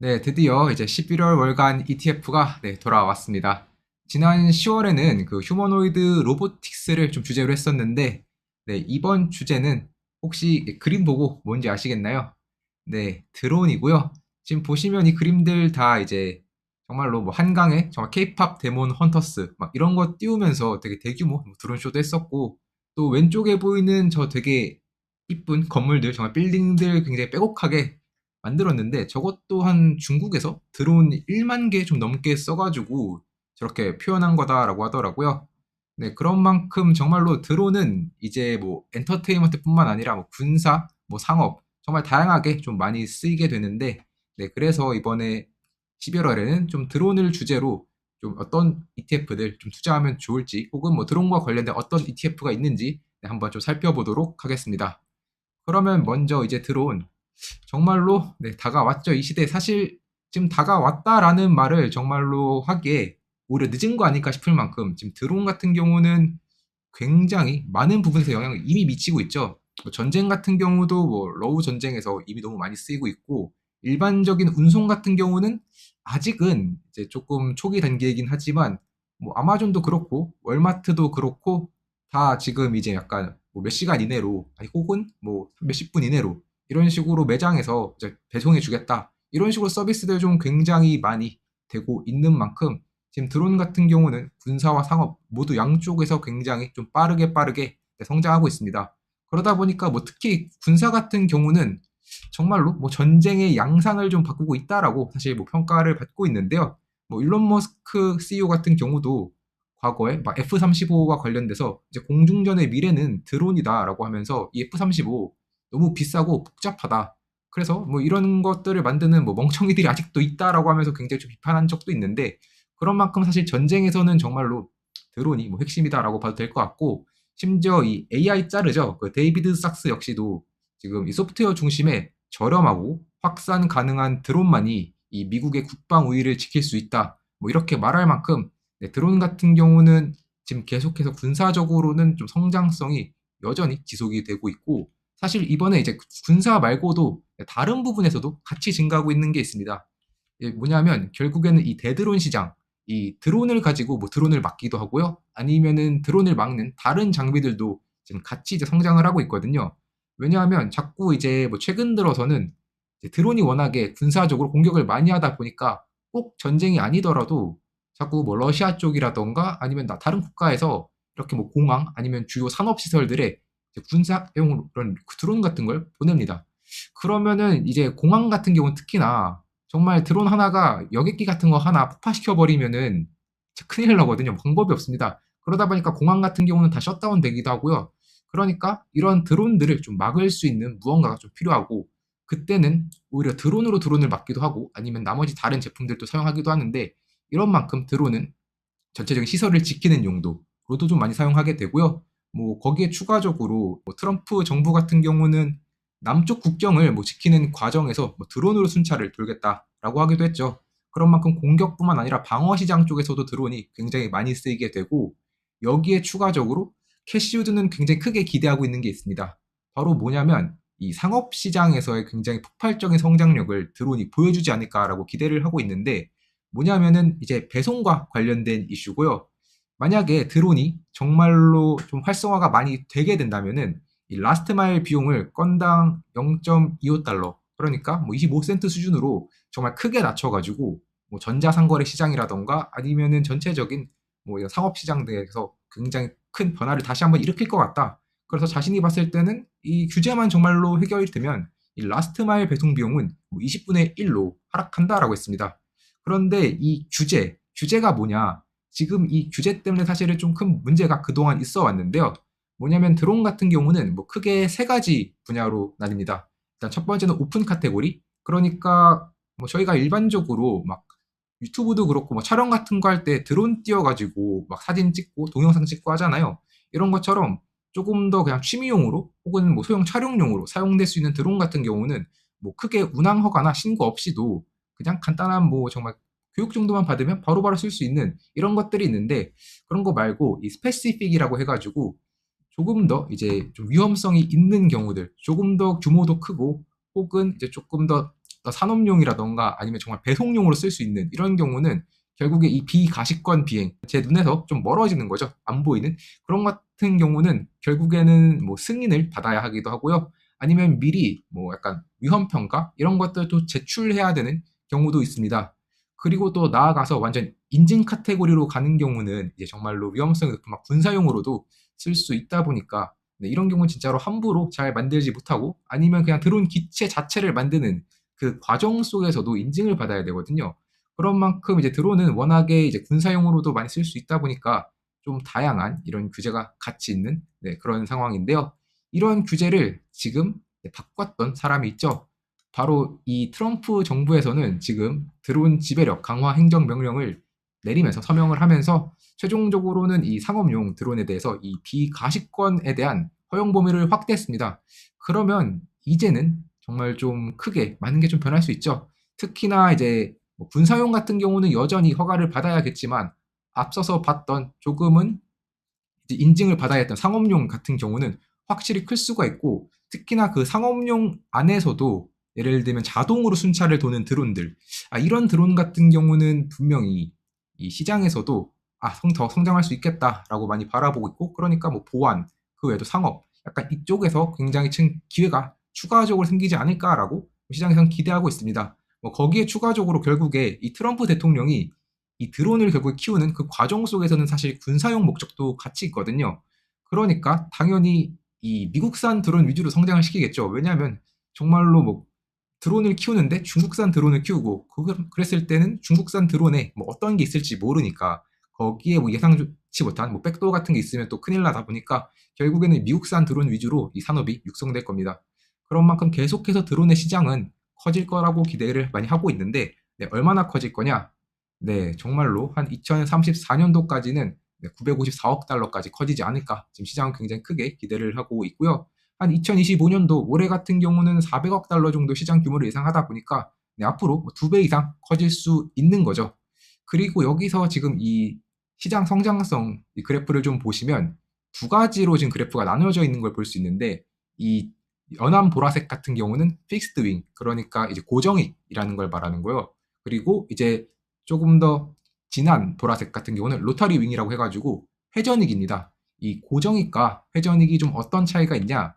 네, 드디어 이제 11월 월간 ETF가 네, 돌아왔습니다. 지난 10월에는 그 휴머노이드 로보틱스를 좀 주제로 했었는데, 네, 이번 주제는 혹시 그림 보고 뭔지 아시겠나요? 네, 드론이고요. 지금 보시면 이 그림들 다 이제 정말로 뭐 한강에 정말 케이팝 데몬 헌터스 막 이런 거 띄우면서 되게 대규모 드론 쇼도 했었고, 또 왼쪽에 보이는 저 되게 이쁜 건물들, 정말 빌딩들 굉장히 빼곡하게 만들었는데 저것 또한 중국에서 드론 1만 개 좀 넘게 써가지고 저렇게 표현한 거다라고 하더라고요. 네, 그런 만큼 정말로 드론은 이제 뭐 엔터테인먼트뿐만 아니라 뭐 군사, 뭐 상업 정말 다양하게 좀 많이 쓰이게 되는데 네, 그래서 이번에 11월에는 좀 드론을 주제로 좀 어떤 ETF들 좀 투자하면 좋을지 혹은 뭐 드론과 관련된 어떤 ETF가 있는지 네, 한번 좀 살펴보도록 하겠습니다. 그러면 먼저 이제 드론 정말로 네, 다가왔죠. 이 시대 사실 지금 다가왔다라는 말을 정말로 하기에 오히려 늦은 거 아닐까 싶을 만큼 지금 드론 같은 경우는 굉장히 많은 부분에서 영향을 이미 미치고 있죠. 뭐 전쟁 같은 경우도 뭐 러우 전쟁에서 이미 너무 많이 쓰이고 있고 일반적인 운송 같은 경우는 아직은 이제 조금 초기 단계이긴 하지만 뭐 아마존도 그렇고 월마트도 그렇고 다 지금 이제 약간 뭐 몇 시간 이내로 아니 혹은 뭐 몇십 분 이내로 이런 식으로 매장에서 이제 배송해 주겠다. 이런 식으로 서비스들 좀 굉장히 많이 되고 있는 만큼 지금 드론 같은 경우는 군사와 상업 모두 양쪽에서 굉장히 좀 빠르게 빠르게 성장하고 있습니다. 그러다 보니까 뭐 특히 군사 같은 경우는 정말로 뭐 전쟁의 양상을 좀 바꾸고 있다라고 사실 뭐 평가를 받고 있는데요. 뭐 일론 머스크 CEO 같은 경우도 과거에 막 F-35와 관련돼서 이제 공중전의 미래는 드론이다라고 하면서 이 F-35 너무 비싸고 복잡하다. 그래서 뭐 이런 것들을 만드는 뭐 멍청이들이 아직도 있다라고 하면서 굉장히 좀 비판한 적도 있는데 그런 만큼 사실 전쟁에서는 정말로 드론이 뭐 핵심이다라고 봐도 될 것 같고 심지어 이 AI 자르죠. 그 데이비드 sak스 역시도 지금 이 소프트웨어 중심의 저렴하고 확산 가능한 드론만이 이 미국의 국방 우위를 지킬 수 있다. 뭐 이렇게 말할 만큼 네, 드론 같은 경우는 지금 계속해서 군사적으로는 좀 성장성이 여전히 지속이 되고 있고 사실 이번에 이제 군사 말고도 다른 부분에서도 같이 증가하고 있는 게 있습니다. 뭐냐면 결국에는 이 대드론 시장, 이 드론을 가지고 뭐 드론을 막기도 하고요. 아니면은 드론을 막는 다른 장비들도 지금 같이 이제 성장을 하고 있거든요. 왜냐하면 자꾸 이제 뭐 최근 들어서는 드론이 워낙에 군사적으로 공격을 많이 하다 보니까 꼭 전쟁이 아니더라도 자꾸 뭐 러시아 쪽이라던가 아니면 다른 국가에서 이렇게 뭐 공항 아니면 주요 산업 시설들에 군사용 그런 드론 같은 걸 보냅니다. 그러면은 이제 공항 같은 경우는 특히나 정말 드론 하나가 여객기 같은 거 하나 폭파시켜 버리면은 큰일 나거든요. 방법이 없습니다. 그러다 보니까 공항 같은 경우는 다 셧다운 되기도 하고요. 그러니까 이런 드론들을 좀 막을 수 있는 무언가가 좀 필요하고 그때는 오히려 드론으로 드론을 막기도 하고 아니면 나머지 다른 제품들도 사용하기도 하는데 이런 만큼 드론은 전체적인 시설을 지키는 용도로도 좀 많이 사용하게 되고요. 뭐 거기에 추가적으로 뭐 트럼프 정부 같은 경우는 남쪽 국경을 뭐 지키는 과정에서 뭐 드론으로 순찰을 돌겠다라고 하기도 했죠. 그런 만큼 공격뿐만 아니라 방어 시장 쪽에서도 드론이 굉장히 많이 쓰이게 되고 여기에 추가적으로 캐시우드는 굉장히 크게 기대하고 있는 게 있습니다. 바로 뭐냐면 이 상업 시장에서의 굉장히 폭발적인 성장력을 드론이 보여주지 않을까라고 기대를 하고 있는데 뭐냐면은 이제 배송과 관련된 이슈고요. 만약에 드론이 정말로 좀 활성화가 많이 되게 된다면은 이 라스트 마일 비용을 건당 0.25달러 그러니까 뭐 25센트 수준으로 정말 크게 낮춰가지고 뭐 전자상거래 시장이라던가 아니면은 전체적인 뭐 상업 시장 등에서 굉장히 큰 변화를 다시 한번 일으킬 것 같다. 그래서 자신이 봤을 때는 이 규제만 정말로 해결이 되면 이 라스트 마일 배송 비용은 뭐 20분의 1로 하락한다라고 했습니다. 그런데 이 규제, 규제가 뭐냐? 지금 이 규제 때문에 사실은 좀 큰 문제가 그동안 있어 왔는데요. 뭐냐면 드론 같은 경우는 뭐 크게 세 가지 분야로 나뉩니다. 일단 첫 번째는 오픈 카테고리. 그러니까 뭐 저희가 일반적으로 막 유튜브도 그렇고 뭐 촬영 같은 거 할 때 드론 띄워가지고 막 사진 찍고 동영상 찍고 하잖아요. 이런 것처럼 조금 더 그냥 취미용으로 혹은 뭐 소형 촬영용으로 사용될 수 있는 드론 같은 경우는 뭐 크게 운항 허가나 신고 없이도 그냥 간단한 뭐 정말 교육 정도만 받으면 바로바로 쓸 수 있는 이런 것들이 있는데 그런 거 말고 이 스페시픽이라고 해가지고 조금 더 이제 좀 위험성이 있는 경우들, 조금 더 규모도 크고 혹은 이제 조금 더 어떤 산업용이라던가 아니면 정말 배송용으로 쓸 수 있는 이런 경우는 결국에 이 비가시권 비행 제 눈에서 좀 멀어지는 거죠. 안 보이는 그런 같은 경우는 결국에는 뭐 승인을 받아야 하기도 하고요. 아니면 미리 뭐 약간 위험 평가 이런 것들도 제출해야 되는 경우도 있습니다. 그리고 또 나아가서 완전 인증 카테고리로 가는 경우는 이제 정말로 위험성이 높은 막 군사용으로도 쓸 수 있다 보니까 네, 이런 경우는 진짜로 함부로 잘 만들지 못하고 아니면 그냥 드론 기체 자체를 만드는 그 과정 속에서도 인증을 받아야 되거든요. 그런 만큼 이제 드론은 워낙에 이제 군사용으로도 많이 쓸 수 있다 보니까 좀 다양한 이런 규제가 같이 있는 네, 그런 상황인데요. 이런 규제를 지금 바꿨던 사람이 있죠. 바로 이 트럼프 정부에서는 지금 드론 지배력 강화 행정 명령을 내리면서 서명을 하면서 최종적으로는 이 상업용 드론에 대해서 이 비가시권에 대한 허용 범위를 확대했습니다. 그러면 이제는 정말 좀 크게 많은 게 좀 변할 수 있죠. 특히나 이제 뭐 군사용 같은 경우는 여전히 허가를 받아야겠지만 앞서서 봤던 조금은 인증을 받아야 했던 상업용 같은 경우는 확실히 클 수가 있고 특히나 그 상업용 안에서도 예를 들면 자동으로 순찰을 도는 드론들 아, 이런 드론 같은 경우는 분명히 이 시장에서도 아, 성, 더 성장할 수 있겠다라고 많이 바라보고 있고 그러니까 뭐 보안 그 외에도 상업 약간 이쪽에서 굉장히 큰 기회가 추가적으로 생기지 않을까라고 시장에서는 기대하고 있습니다. 뭐 거기에 추가적으로 결국에 이 트럼프 대통령이 이 드론을 결국 키우는 그 과정 속에서는 사실 군사용 목적도 같이 있거든요. 그러니까 당연히 이 미국산 드론 위주로 성장을 시키겠죠. 왜냐하면 정말로 뭐 드론을 키우는데 중국산 드론을 키우고 그랬을 때는 중국산 드론에 뭐 어떤 게 있을지 모르니까 거기에 뭐 예상치 못한 뭐 백도 같은 게 있으면 또 큰일 나다 보니까 결국에는 미국산 드론 위주로 이 산업이 육성될 겁니다. 그런 만큼 계속해서 드론의 시장은 커질 거라고 기대를 많이 하고 있는데 네, 얼마나 커질 거냐? 네, 정말로 한 2034년도까지는 954억 달러까지 커지지 않을까 지금 시장은 굉장히 크게 기대를 하고 있고요. 한 2025년도 올해 같은 경우는 400억 달러 정도 시장 규모를 예상하다 보니까 네, 앞으로 뭐 두배 이상 커질 수 있는 거죠. 그리고 여기서 지금 이 시장 성장성 이 그래프를 좀 보시면 두 가지로 지금 그래프가 나눠져 있는 걸 볼 수 있는데 이 연한 보라색 같은 경우는 픽스드 윙 그러니까 이제 고정익이라는 걸 말하는 거예요. 그리고 이제 조금 더 진한 보라색 같은 경우는 로터리 윙이라고 해가지고 회전익입니다. 이 고정익과 회전익이 좀 어떤 차이가 있냐?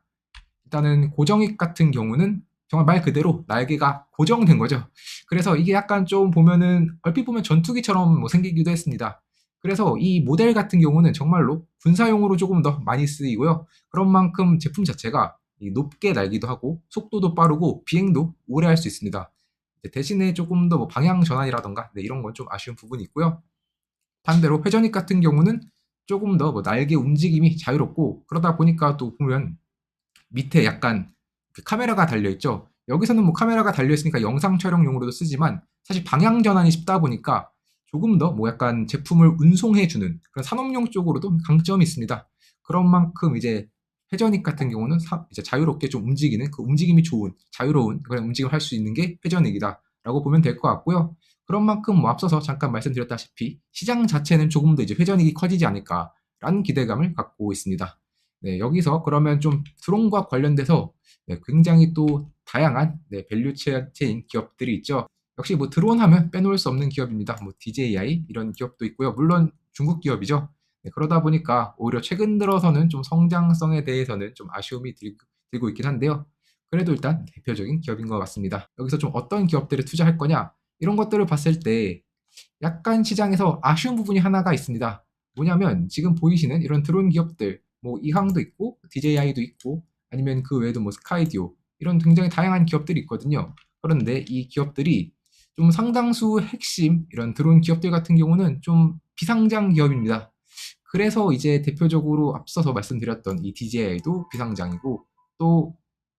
일단은 고정익 같은 경우는 정말 말 그대로 날개가 고정된 거죠. 그래서 이게 약간 좀 보면은 얼핏 보면 전투기처럼 뭐 생기기도 했습니다. 그래서 이 모델 같은 경우는 정말로 군사용으로 조금 더 많이 쓰이고요. 그런 만큼 제품 자체가 높게 날기도 하고 속도도 빠르고 비행도 오래 할 수 있습니다. 대신에 조금 더 뭐 방향 전환이라던가 네, 이런 건 좀 아쉬운 부분이 있고요. 반대로 회전익 같은 경우는 조금 더 뭐 날개 움직임이 자유롭고 그러다 보니까 또 보면 밑에 약간 그 카메라가 달려 있죠. 여기서는 뭐 카메라가 달려 있으니까 영상 촬영용으로도 쓰지만 사실 방향 전환이 쉽다 보니까 조금 더 뭐 약간 제품을 운송해 주는 그런 산업용 쪽으로도 강점이 있습니다. 그런 만큼 이제 회전익 같은 경우는 사, 이제 자유롭게 좀 움직이는 그 움직임이 좋은 자유로운 그런 움직임을 할 수 있는 게 회전익이다라고 보면 될 것 같고요. 그런 만큼 뭐 앞서서 잠깐 말씀드렸다시피 시장 자체는 조금 더 이제 회전익이 커지지 않을까라는 기대감을 갖고 있습니다. 네, 여기서 그러면 좀 드론과 관련돼서 네, 굉장히 또 다양한 네, 밸류 체인 기업들이 있죠. 역시 뭐 드론 하면 빼놓을 수 없는 기업입니다. 뭐 DJI 이런 기업도 있고요. 물론 중국 기업이죠. 네, 그러다 보니까 오히려 최근 들어서는 좀 성장성에 대해서는 좀 아쉬움이 들, 들고 있긴 한데요. 그래도 일단 대표적인 기업인 것 같습니다. 여기서 좀 어떤 기업들을 투자할 거냐 이런 것들을 봤을 때 약간 시장에서 아쉬운 부분이 하나가 있습니다. 뭐냐면 지금 보이시는 이런 드론 기업들 뭐 이항도 있고 DJI도 있고 아니면 그 외에도 뭐 스카이디오 이런 굉장히 다양한 기업들이 있거든요. 그런데 이 기업들이 좀 상당수 핵심 이런 드론 기업들 같은 경우는 좀 비상장 기업입니다. 그래서 이제 대표적으로 앞서서 말씀드렸던 이 DJI도 비상장이고 또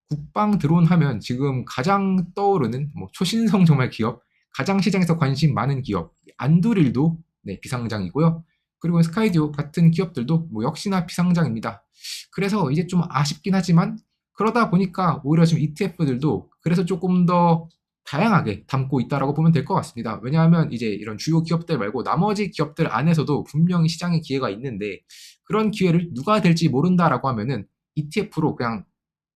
국방 드론 하면 지금 가장 떠오르는 뭐 초신성 정말 기업, 가장 시장에서 관심 많은 기업 안두릴도 네, 비상장이고요. 그리고 스카이디오 같은 기업들도 뭐 역시나 비상장입니다. 그래서 이제 좀 아쉽긴 하지만 그러다 보니까 오히려 지금 ETF들도 그래서 조금 더 다양하게 담고 있다라고 보면 될 것 같습니다. 왜냐하면 이제 이런 주요 기업들 말고 나머지 기업들 안에서도 분명히 시장의 기회가 있는데 그런 기회를 누가 될지 모른다라고 하면은 ETF로 그냥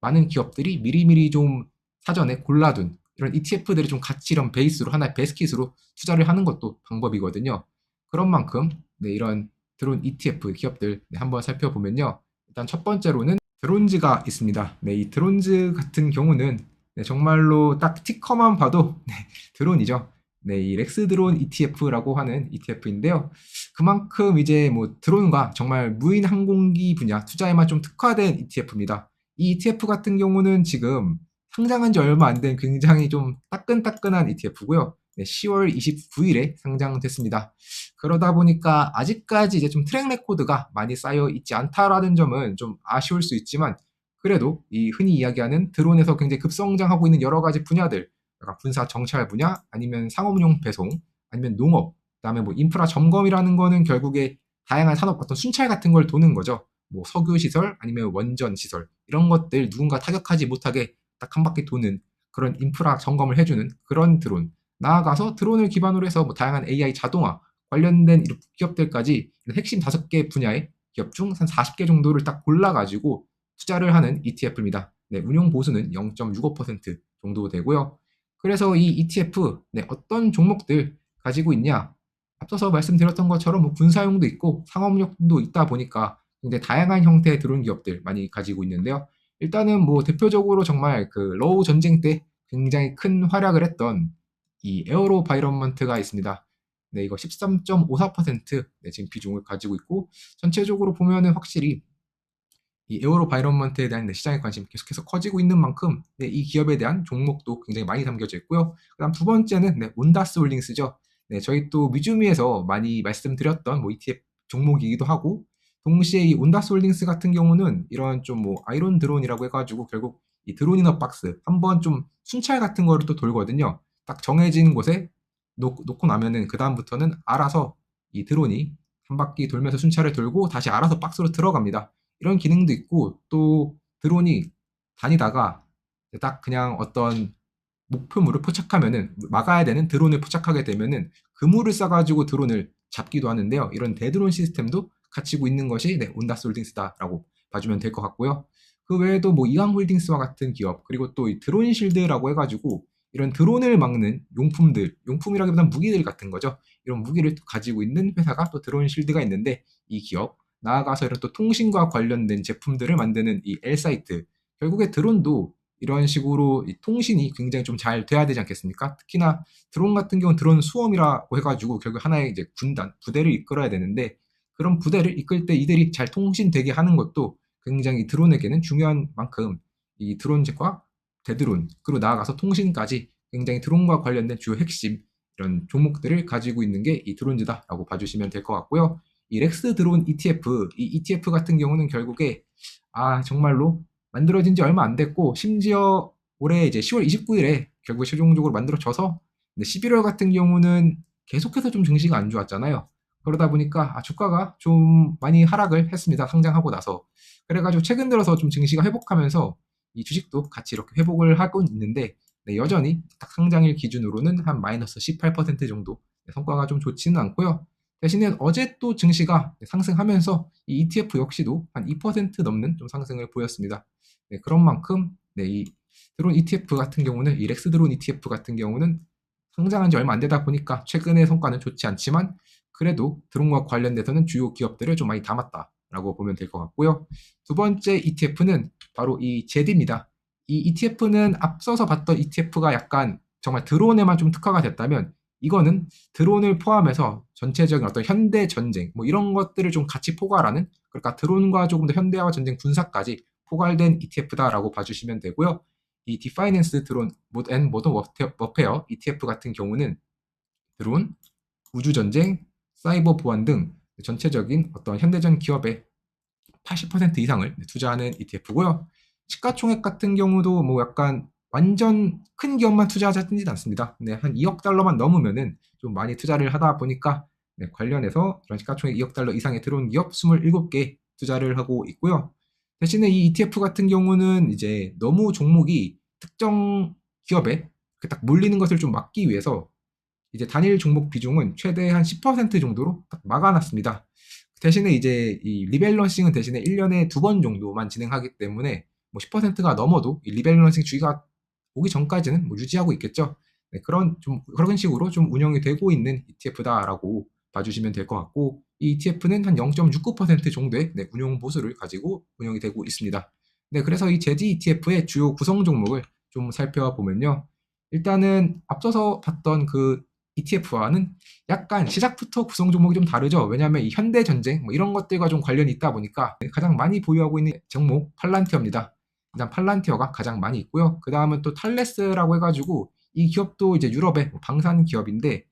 많은 기업들이 미리미리 좀 사전에 골라둔 이런 ETF들이 좀 같이 이런 베이스로 하나의 베스킷으로 투자를 하는 것도 방법이거든요. 그런 만큼 네, 이런 드론 ETF 기업들 네, 한번 살펴보면요. 일단 첫 번째로는 드론즈가 있습니다. 네, 이 드론즈 같은 경우는 네, 정말로 딱 티커만 봐도 네, 드론이죠. 네, 이 렉스 드론 ETF라고 하는 ETF인데요. 그만큼 이제 뭐 드론과 정말 무인 항공기 분야 투자에만 좀 특화된 ETF입니다. 이 ETF 같은 경우는 지금 상장한 지 얼마 안 된 굉장히 좀 따끈따끈한 ETF고요. 네, 10월 29일에 상장됐습니다. 그러다 보니까 아직까지 이제 좀 트랙 레코드가 많이 쌓여 있지 않다라는 점은 좀 아쉬울 수 있지만 그래도 이 흔히 이야기하는 드론에서 굉장히 급성장하고 있는 여러 가지 분야들, 약간 군사 정찰 분야, 아니면 상업용 배송, 아니면 농업, 그다음에 뭐 인프라 점검이라는 거는 결국에 다양한 산업 어떤 순찰 같은 걸 도는 거죠. 뭐 석유 시설, 아니면 원전 시설 이런 것들 누군가 타격하지 못하게 딱 한 바퀴 도는 그런 인프라 점검을 해주는 그런 드론. 나아가서 드론을 기반으로 해서 뭐 다양한 AI 자동화 관련된 기업들까지 핵심 5개 분야의 기업 중 한 40개 정도를 딱 골라가지고 투자를 하는 ETF입니다. 네, 운용 보수는 0.65% 정도 되고요. 그래서 이 ETF 네, 어떤 종목들 가지고 있냐? 앞서서 말씀드렸던 것처럼 뭐 군사용도 있고 상업용도 있다 보니까 굉장히 다양한 형태의 드론 기업들 많이 가지고 있는데요. 일단은 뭐 대표적으로 정말 그 러우 전쟁 때 굉장히 큰 활약을 했던 이 에어로 바이런먼트가 있습니다. 네, 이거 13.54% 네, 지금 비중을 가지고 있고 전체적으로 보면은 확실히 이 에어로 바이런먼트에 대한 네, 시장의 관심이 계속해서 커지고 있는 만큼 네, 이 기업에 대한 종목도 굉장히 많이 담겨져 있고요. 그다음 두 번째는 네, 온다스 홀딩스죠. 네, 저희 또 미주미에서 많이 말씀드렸던 뭐 ETF 종목이기도 하고 동시에 이 온다스 홀딩스 같은 경우는 이런 좀 뭐 아이론 드론이라고 해가지고 결국 이 드론 인어 박스 한번 좀 순찰 같은 거를 또 돌거든요. 딱 정해진 곳에 놓, 놓고 나면은 그 다음부터는 알아서 이 드론이 한 바퀴 돌면서 순찰을 돌고 다시 알아서 박스로 들어갑니다. 이런 기능도 있고 또 드론이 다니다가 딱 그냥 어떤 목표물을 포착하면은 막아야 되는 드론을 포착하게 되면은 그물을 싸가지고 드론을 잡기도 하는데요. 이런 대드론 시스템도 갖추고 있는 것이 네, 온다스 홀딩스다라고 봐주면 될 것 같고요. 그 외에도 뭐 이항 홀딩스와 같은 기업 그리고 또이 드론 실드라고 해가지고 이런 드론을 막는 용품들, 용품이라기보다는 무기들 같은 거죠. 이런 무기를 가지고 있는 회사가 또 드론 실드가 있는데 이 기업 나아가서 이런 또 통신과 관련된 제품들을 만드는 이 L사이트 결국에 드론도 이런 식으로 통신이 굉장히 좀 잘 돼야 되지 않겠습니까? 특히나 드론 같은 경우는 드론 수험이라고 해가지고 결국 하나의 이제 군단, 부대를 이끌어야 되는데 그런 부대를 이끌 때 이들이 잘 통신되게 하는 것도 굉장히 드론에게는 중요한 만큼 이 드론과 대드론, 그리고 나아가서 통신까지 굉장히 드론과 관련된 주요 핵심 이런 종목들을 가지고 있는 게 이 드론즈다라고 봐주시면 될 것 같고요. 이 렉스 드론 ETF, 이 ETF 같은 경우는 결국에 아 정말로 만들어진 지 얼마 안 됐고 심지어 올해 이제 10월 29일에 결국 최종적으로 만들어져서 11월 같은 경우는 계속해서 좀 증시가 안 좋았잖아요. 그러다 보니까 아, 주가가 좀 많이 하락을 했습니다. 상장하고 나서. 그래가지고 최근 들어서 좀 증시가 회복하면서 이 주식도 같이 이렇게 회복을 하고 있는데 네, 여전히 딱 상장일 기준으로는 한 마이너스 18% 정도 네, 성과가 좀 좋지는 않고요. 대신에 어제 또 증시가 상승하면서 이 ETF 역시도 한 2% 넘는 좀 상승을 보였습니다. 네, 그런 만큼 네, 이 드론 ETF 같은 경우는 이 렉스 드론 ETF 같은 경우는 상장한 지 얼마 안 되다 보니까 최근의 성과는 좋지 않지만 그래도 드론과 관련돼서는 주요 기업들을 좀 많이 담았다 라고 보면 될 것 같고요. 두 번째 ETF는 바로 이 제디입니다. 이 ETF는 앞서서 봤던 ETF가 약간 정말 드론에만 좀 특화가 됐다면 이거는 드론을 포함해서 전체적인 어떤 현대 전쟁 뭐 이런 것들을 좀 같이 포괄하는 그러니까 드론과 조금 더 현대화 전쟁 군사까지 포괄된 ETF다라고 봐주시면 되고요. 이 디파이낸스 드론 앤 모던 워페어 ETF 같은 경우는 드론, 우주 전쟁, 사이버 보안 등 전체적인 어떤 현대전 기업의 80% 이상을 투자하는 ETF고요. 시가총액 같은 경우도 뭐 약간 완전 큰 기업만 투자하지는 않습니다. 네, 한 2억 달러만 넘으면은 좀 많이 투자를 하다 보니까 네, 관련해서 이런 시가총액 2억 달러 이상의 들어온 기업 27개 투자를 하고 있고요. 대신에 이 ETF 같은 경우는 이제 너무 종목이 특정 기업에 딱 몰리는 것을 좀 막기 위해서 이제 단일 종목 비중은 최대 한 10% 정도로 딱 막아놨습니다. 대신에 이제 이 리밸런싱은 대신에 1년에 두 번 정도만 진행하기 때문에 뭐 10%가 넘어도 이 리밸런싱 주기가 오기 전까지는 뭐 유지하고 있겠죠. 네, 그런 좀 그런 식으로 좀 운영이 되고 있는 ETF다라고 봐주시면 될 것 같고 이 ETF는 한 0.69% 정도의 네, 운용 보수를 가지고 운영이 되고 있습니다. 네, 그래서 이 제디 ETF의 주요 구성 종목을 좀 살펴보면요. 일단은 앞서서 봤던 그 ETF와는 약간 시작부터 구성 종목이 좀 다르죠. 왜냐하면 이 현대 전쟁 뭐 이런 것들과 좀 관련이 있다 보니까 가장 많이 보유하고 있는 종목 팔란티어입니다. 일단 팔란티어가 가장 많이 있고요. 그 다음은 또 탈레스라고 해가지고 이 기업도 이제 유럽의 뭐 방산 기업인데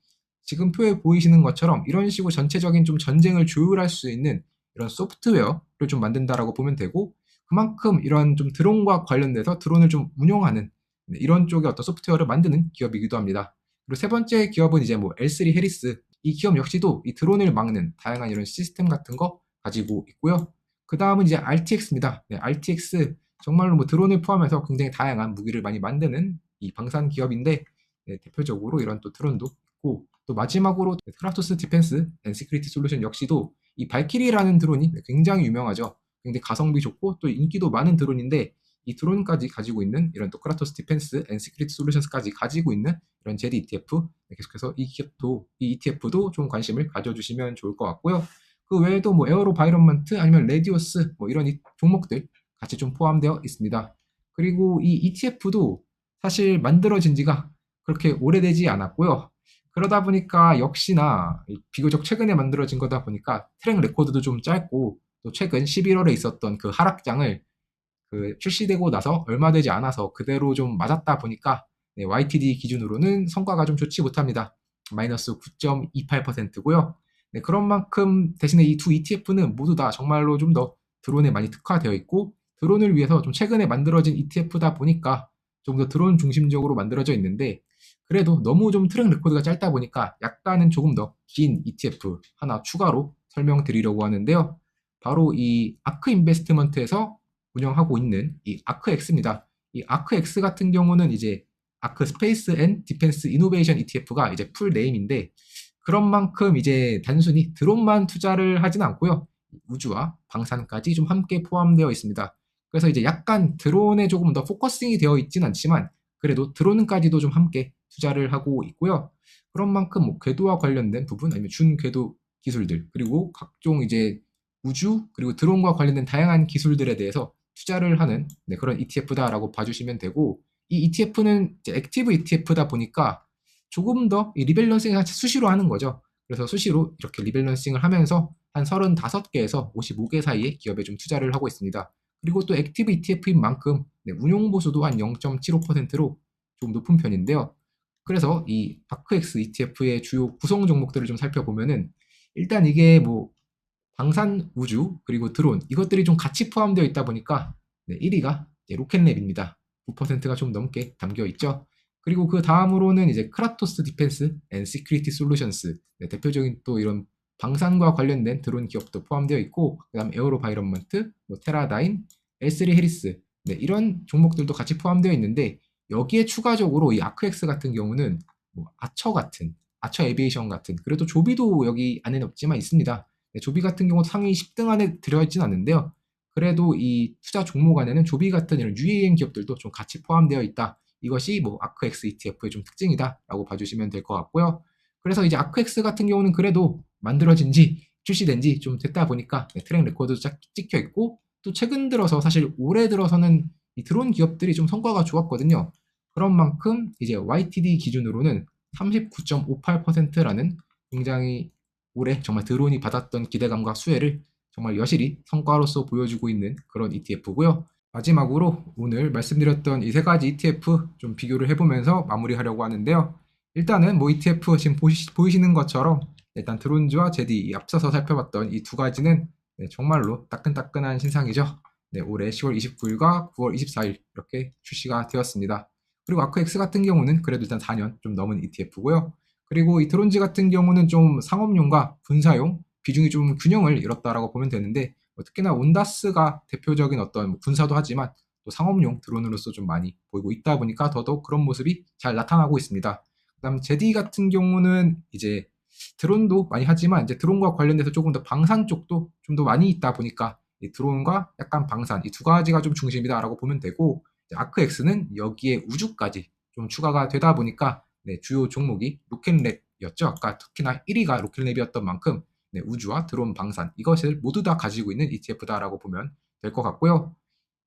지금 표에 보이시는 것처럼 이런 식으로 전체적인 좀 전쟁을 조율할 수 있는 이런 소프트웨어를 좀 만든다라고 보면 되고 그만큼 이런 좀 드론과 관련돼서 드론을 좀 운영하는 네, 이런 쪽의 어떤 소프트웨어를 만드는 기업이기도 합니다. 그리고 세 번째 기업은 이제 뭐 L3 해리스 이 기업 역시도 이 드론을 막는 다양한 이런 시스템 같은 거 가지고 있고요. 그 다음은 이제 RTX입니다. 네, RTX 정말로 뭐 드론을 포함해서 굉장히 다양한 무기를 많이 만드는 이 방산 기업인데 네, 대표적으로 이런 또 드론도 있고 또 마지막으로 크라토스 디펜스 앤 시크리티 솔루션 역시도 이 발키리라는 드론이 굉장히 유명하죠. 굉장히 가성비 좋고 또 인기도 많은 드론인데 이 드론까지 가지고 있는 이런 또 크라토스 디펜스 앤 시크릿 솔루션스까지 가지고 있는 이런 제디 ETF 계속해서 이 기업도 이 ETF도 좀 관심을 가져주시면 좋을 것 같고요. 그 외에도 뭐 에어로 바이런먼트 아니면 레디오스 뭐 이런 종목들 같이 좀 포함되어 있습니다. 그리고 이 ETF도 사실 만들어진 지가 그렇게 오래되지 않았고요. 그러다 보니까 역시나 비교적 최근에 만들어진 거다 보니까 트랙 레코드도 좀 짧고 또 최근 11월에 있었던 그 하락장을 그 출시되고 나서 얼마 되지 않아서 그대로 좀 맞았다 보니까 네, YTD 기준으로는 성과가 좀 좋지 못합니다. 마이너스 9.28%고요. 네, 그런 만큼 대신에 이 두 ETF는 모두 다 정말로 좀 더 드론에 많이 특화되어 있고 드론을 위해서 좀 최근에 만들어진 ETF다 보니까 좀 더 드론 중심적으로 만들어져 있는데 그래도 너무 좀 트랙 레코드가 짧다 보니까 약간은 조금 더 긴 ETF 하나 추가로 설명드리려고 하는데요. 바로 이 아크 인베스트먼트에서 운영하고 있는 이 아크X입니다. 이 아크X 같은 경우는 이제 아크 스페이스 앤 디펜스 이노베이션 ETF가 이제 풀 네임인데 그런 만큼 이제 단순히 드론만 투자를 하진 않고요. 우주와 방산까지 좀 함께 포함되어 있습니다. 그래서 이제 약간 드론에 조금 더 포커싱이 되어 있진 않지만 그래도 드론까지도 좀 함께 투자를 하고 있고요. 그런 만큼 뭐 궤도와 관련된 부분 아니면 준궤도 기술들 그리고 각종 이제 우주 그리고 드론과 관련된 다양한 기술들에 대해서 투자를 하는 네, 그런 ETF다라고 봐주시면 되고 이 ETF는 액티브 ETF다 보니까 조금 더 리밸런싱을 수시로 하는 거죠. 그래서 수시로 이렇게 리밸런싱을 하면서 한 35개에서 55개 사이의 기업에 좀 투자를 하고 있습니다. 그리고 또 액티브 ETF인 만큼 네, 운용 보수도 한 0.75%로 좀 높은 편인데요. 그래서 이 아크엑스 ETF의 주요 구성 종목들을 좀 살펴보면은 일단 이게 뭐 방산 우주 그리고 드론 이것들이 좀 같이 포함되어 있다 보니까 네, 1위가 로켓랩입니다. 9%가 좀 넘게 담겨 있죠. 그리고 그 다음으로는 이제 크라토스 디펜스 앤 시큐리티 솔루션스 네, 대표적인 또 이런 방산과 관련된 드론 기업도 포함되어 있고 그다음 에어로 바이런먼트, 뭐 테라다인, L3 해리스 네, 이런 종목들도 같이 포함되어 있는데 여기에 추가적으로 이 아크엑스 같은 경우는 뭐 아처 같은 아처 에비에이션 같은 그래도 조비도 여기 안에는 없지만 있습니다. 네, 조비 같은 경우 상위 10등 안에 들어있진 않는데요. 그래도 이 투자 종목 안에는 조비 같은 이런 UAM 기업들도 좀 같이 포함되어 있다. 이것이 뭐 아크엑스 ETF의 좀 특징이다라고 봐주시면 될 것 같고요. 그래서 이제 아크엑스 같은 경우는 그래도 만들어진 지 출시된 지 좀 됐다 보니까 네, 트랙 레코드도 찍혀 있고 또 최근 들어서 사실 올해 들어서는 이 드론 기업들이 좀 성과가 좋았거든요. 그런 만큼 이제 YTD 기준으로는 39.58%라는 굉장히 올해 정말 드론이 받았던 기대감과 수혜를 정말 여실히 성과로서 보여주고 있는 그런 ETF고요. 마지막으로 오늘 말씀드렸던 이 세 가지 ETF 좀 비교를 해보면서 마무리하려고 하는데요. 일단은 뭐 ETF 지금 보시, 보이시는 것처럼 일단 드론즈와 제디 앞서서 살펴봤던 이 두 가지는 네, 정말로 따끈따끈한 신상이죠. 네, 올해 10월 29일과 9월 24일 이렇게 출시가 되었습니다. 그리고 아크엑스 같은 경우는 그래도 일단 4년 좀 넘은 ETF고요. 그리고 이 드론즈 같은 경우는 좀 상업용과 군사용 비중이 좀 균형을 잃었다라고 보면 되는데 뭐 특히나 온다스가 대표적인 어떤 뭐 군사도 하지만 또 상업용 드론으로서 좀 많이 보이고 있다 보니까 더더욱 그런 모습이 잘 나타나고 있습니다. 그다음 제디 같은 경우는 이제 드론도 많이 하지만 이제 드론과 관련돼서 조금 더 방산 쪽도 좀 더 많이 있다 보니까 이 드론과 약간 방산 이 두 가지가 좀 중심이다라고 보면 되고 아크엑스는 여기에 우주까지 좀 추가가 되다 보니까 네, 주요 종목이 로켓랩이었죠. 아까 특히나 1위가 로켓랩이었던 만큼 네, 우주와 드론 방산 이것을 모두 다 가지고 있는 ETF다라고 보면 될 것 같고요.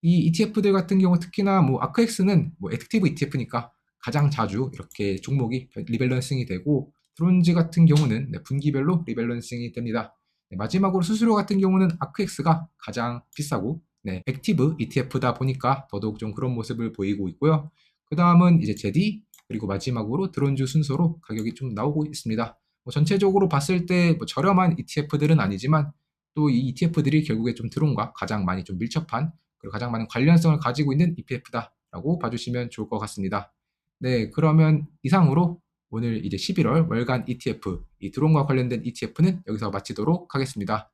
이 ETF들 같은 경우 특히나 뭐 아크엑스는 뭐 액티브 ETF니까 가장 자주 이렇게 종목이 리밸런싱이 되고 드론즈 같은 경우는 네, 분기별로 리밸런싱이 됩니다. 네, 마지막으로 수수료 같은 경우는 아크엑스가 가장 비싸고 네, 액티브 ETF다 보니까 더더욱 좀 그런 모습을 보이고 있고요. 그 다음은 이제 제디 그리고 마지막으로 드론즈 순서로 가격이 좀 나오고 있습니다. 뭐 전체적으로 봤을 때 뭐 저렴한 ETF들은 아니지만 또 이 ETF들이 결국에 좀 드론과 가장 많이 좀 밀접한 그리고 가장 많은 관련성을 가지고 있는 ETF다라고 봐주시면 좋을 것 같습니다. 네, 그러면 이상으로 오늘 이제 11월 월간 ETF, 이 드론과 관련된 ETF는 여기서 마치도록 하겠습니다.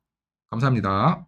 감사합니다.